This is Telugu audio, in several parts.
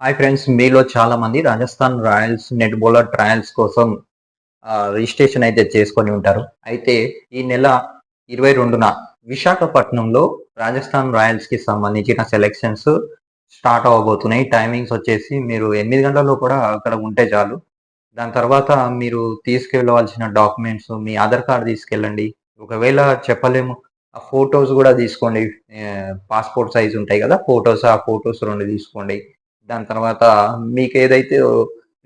హాయ్ ఫ్రెండ్స్ మీలో చాలా మంది Rajasthan Royals net bowler trials కోసం రిజిస్ట్రేషన్ అయితే చేసుకొని ఉంటారు. అయితే ఈ నెల ఇరవై రెండున విశాఖపట్నంలో రాజస్థాన్ రాయల్స్కి సంబంధించిన సెలెక్షన్స్ స్టార్ట్ అవ్వబోతున్నాయి టైమింగ్స్ వచ్చేసి మీరు ఎనిమిది గంటల్లో కూడా అక్కడ ఉంటే చాలు. దాని తర్వాత మీరు తీసుకెళ్ళవలసిన డాక్యుమెంట్స్ మీ ఆధార్ కార్డు తీసుకెళ్ళండి. ఒకవేళ చెప్పలేము ఆ ఫొటోస్ కూడా తీసుకోండి. పాస్పోర్ట్ సైజ్ ఉంటాయి కదా ఫొటోస్ ఆ ఫొటోస్ రెండు తీసుకోండి. దాని తర్వాత మీకు ఏదైతే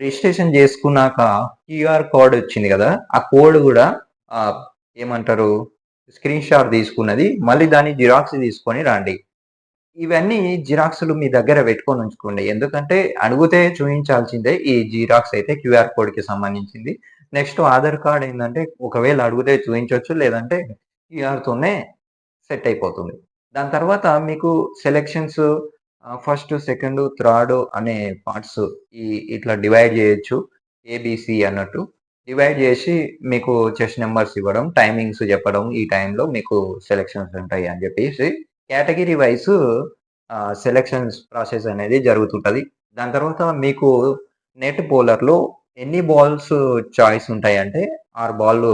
రిజిస్ట్రేషన్ చేసుకున్నాక క్యూఆర్ కోడ్ వచ్చింది కదా ఆ కోడ్ కూడా ఏమంటారు స్క్రీన్ షాట్ తీసుకున్నది మళ్ళీ దాన్ని జిరాక్స్ తీసుకొని రండి. ఇవన్నీ జిరాక్స్లు మీ దగ్గర పెట్టుకొని ఉంచుకోండి. ఎందుకంటే అడిగితే చూపించాల్సిందే ఈ జిరాక్స్ అయితే క్యూఆర్ కోడ్కి సంబంధించింది. నెక్స్ట్ ఆధార్ కార్డ్ ఏంటంటే ఒకవేళ అడిగితే చూపించవచ్చు లేదంటే క్యూఆర్తోనే సెట్ అయిపోతుంది. దాని తర్వాత మీకు సెలెక్షన్స్ ఫస్ట్ సెకండ్ థర్డ్ అనే పార్ట్స్ ఈ ఇట్లా డివైడ్ చేయొచ్చు. ఏబిసి అన్నట్టు. డివైడ్ చేసి మీకు చెస్ నెంబర్స్ ఇవ్వడం టైమింగ్స్ చెప్పడం ఈ టైంలో మీకు సెలెక్షన్స్ ఉంటాయి అని చెప్పేసి కేటగిరీ వైజ్ సెలెక్షన్స్ ప్రాసెస్ అనేది జరుగుతుంటుంది. దాని తర్వాత మీకు నెట్ బౌలర్లో ఎన్ని బాల్స్ చాయిస్ ఉంటాయి అంటే ఆరు బాల్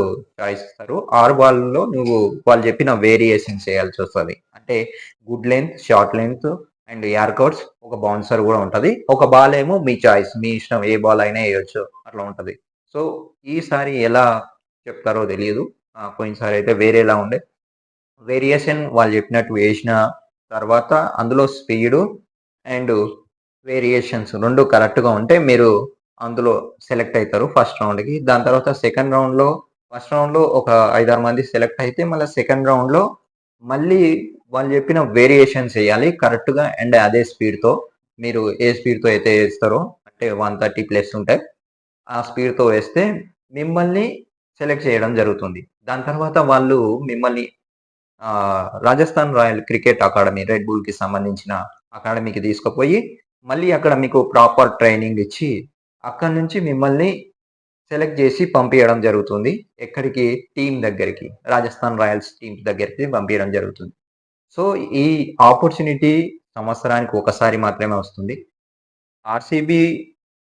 చాయిస్ ఇస్తారు. ఆరు బాల్లో నువ్వు వాళ్ళు చెప్పిన వేరియేషన్ చేయాల్సి వస్తుంది. అంటే good length short length and yorkers ఒక బౌన్సర్ కూడా ఉంటుంది. ఒక బాల్ ఏమో మీ చాయిస్ మీ ఇష్టం ఏ బాల్ అయినా వేయొచ్చు అట్లా ఉంటుంది. సో ఈసారి ఎలా చెప్తారో తెలియదు పోయినసారి అయితే వేరేలా ఉండే. వేరియేషన్ వాళ్ళు చెప్పినట్టు వేసిన తర్వాత అందులో స్పీడ్ అండ్ వేరియేషన్స్ రెండు కరెక్ట్గా ఉంటే మీరు అందులో సెలెక్ట్ అవుతారు ఫస్ట్ రౌండ్కి దాని తర్వాత సెకండ్ రౌండ్లో ఫస్ట్ రౌండ్లో ఒక ఐదారు మంది సెలెక్ట్ అయితే మళ్ళీ సెకండ్ రౌండ్లో మళ్ళీ వాళ్ళు చెప్పిన వేరియేషన్స్ వేయాలి కరెక్ట్గా అండ్ అదే స్పీడ్తో. మీరు ఏ స్పీడ్తో అయితే వేస్తారో అంటే వన్ థర్టీ ప్లస్ ఉంటాయి ఆ స్పీడ్తో వేస్తే మిమ్మల్ని సెలెక్ట్ చేయడం జరుగుతుంది. దాని తర్వాత వాళ్ళు మిమ్మల్ని Rajasthan Royal cricket academy Red బుల్కి సంబంధించిన అకాడమీకి తీసుకుపోయి మళ్ళీ అక్కడ మీకు ప్రాపర్ ట్రైనింగ్ ఇచ్చి అక్కడ నుంచి మిమ్మల్ని సెలెక్ట్ చేసి పంపించడం జరుగుతుంది. ఎక్కడికి? టీం దగ్గరికి. రాజస్థాన్ రాయల్స్ టీం దగ్గరికి పంపించడం జరుగుతుంది. సో ఈ ఆపర్చునిటీ సంవత్సరానికి ఒకసారి మాత్రమే వస్తుంది. ఆర్సీబీ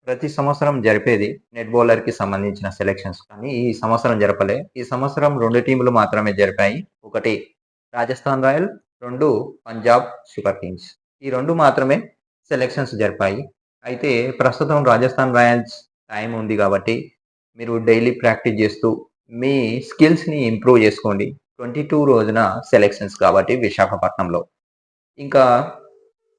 ప్రతి సంవత్సరం జరిపేది నెట్ బౌలర్కి సంబంధించిన సెలెక్షన్స్. కానీ ఈ సంవత్సరం జరపలే. ఈ సంవత్సరం రెండు టీంలు మాత్రమే జరిపాయి. ఒకటి రాజస్థాన్ రాయల్ రెండు పంజాబ్ సూపర్ కింగ్స్. ఈ రెండు మాత్రమే సెలెక్షన్స్ జరిపాయి. అయితే ప్రస్తుతం రాజస్థాన్ రాయల్స్ టైం ఉంది కాబట్టి మీరు డైలీ ప్రాక్టీస్ చేస్తూ మీ స్కిల్స్ని ఇంప్రూవ్ చేసుకోండి. ట్వంటీ టూ రోజున సెలెక్షన్స్ కాబట్టి విశాఖపట్నంలో. ఇంకా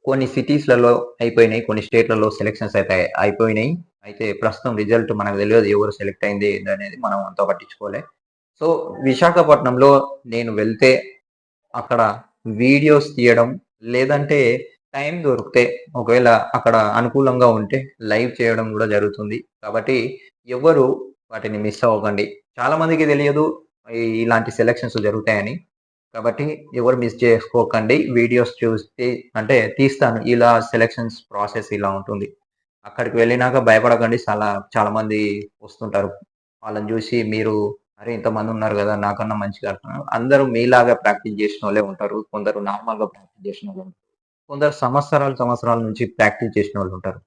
కొన్ని సిటీస్లలో అయిపోయినాయి కొన్ని స్టేట్లలో సెలెక్షన్స్ అయితే అయిపోయినాయి. అయితే ప్రస్తుతం రిజల్ట్ మనకు తెలియదు ఎవరు సెలెక్ట్ అయింది అనేది మనం అంతా పట్టించుకోలే. సో విశాఖపట్నంలో నేను వెళ్తే అక్కడ వీడియోస్ తీయడం లేదంటే టైం దొరికితే ఒకవేళ అక్కడ అనుకూలంగా ఉంటే లైవ్ చేయడం కూడా జరుగుతుంది. కాబట్టి ఎవరు వాటిని మిస్ అవ్వకండి. చాలా మందికి తెలియదు ఇలాంటి సెలెక్షన్స్ జరుగుతాయని. కాబట్టి ఎవరు మిస్ చేసుకోకండి. వీడియోస్ చూస్తే అంటే తీస్తాను. ఇలా సెలెక్షన్స్ ప్రాసెస్ ఇలా ఉంటుంది. అక్కడికి వెళ్ళినాక భయపడకండి. చాలా చాలా మంది వస్తుంటారు. వాళ్ళని చూసి మీరు అరే ఇంతమంది ఉన్నారు కదా నాకన్నా మంచిగా ఆడుతున్నారు అందరూ మీలాగా ప్రాక్టీస్ చేసిన వాళ్ళే ఉంటారు. కొందరు నార్మల్గా ప్రాక్టీస్ చేసిన వాళ్ళు ఉంటారు. కొందరు సంవత్సరాలు సంవత్సరాల నుంచి ప్రాక్టీస్ చేసిన వాళ్ళు ఉంటారు.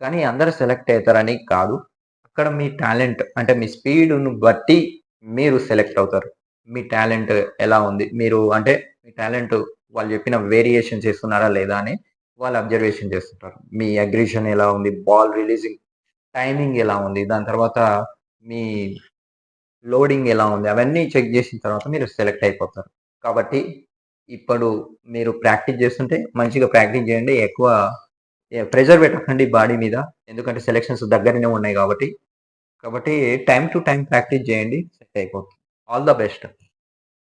కానీ అందరు సెలెక్ట్ అవుతారని కాదు. అక్కడ మీ టాలెంట్ అంటే మీ స్పీడ్ను బట్టి మీరు సెలెక్ట్ అవుతారు. మీ టాలెంట్ ఎలా ఉంది? మీరు అంటే మీ టాలెంట్ వాళ్ళు చెప్పిన వేరియేషన్ చేస్తున్నారా లేదా అని వాళ్ళు అబ్జర్వేషన్ చేస్తుంటారు. మీ అగ్రిషన్ ఎలా ఉంది? బాల్ రిలీజింగ్ టైమింగ్ ఎలా ఉంది? దాని తర్వాత మీ లోడింగ్ ఎలా ఉంది? అవన్నీ చెక్ చేసిన తర్వాత మీరు సెలెక్ట్ అయిపోతారు. కాబట్టి ఇప్పుడు మీరు ప్రాక్టీస్ చేస్తుంటే మంచిగా ప్రాక్టీస్ చేయండి. ఎక్కువ ప్రెజర్ పెట్టకండి బాడీ మీద. ఎందుకంటే సెలెక్షన్స్ దగ్గరనే ఉన్నాయి కాబట్టి కాబట్టి టైం టు టైం ప్రాక్టీస్ చేయండి సెట్ అయిపోతుంది. All the best.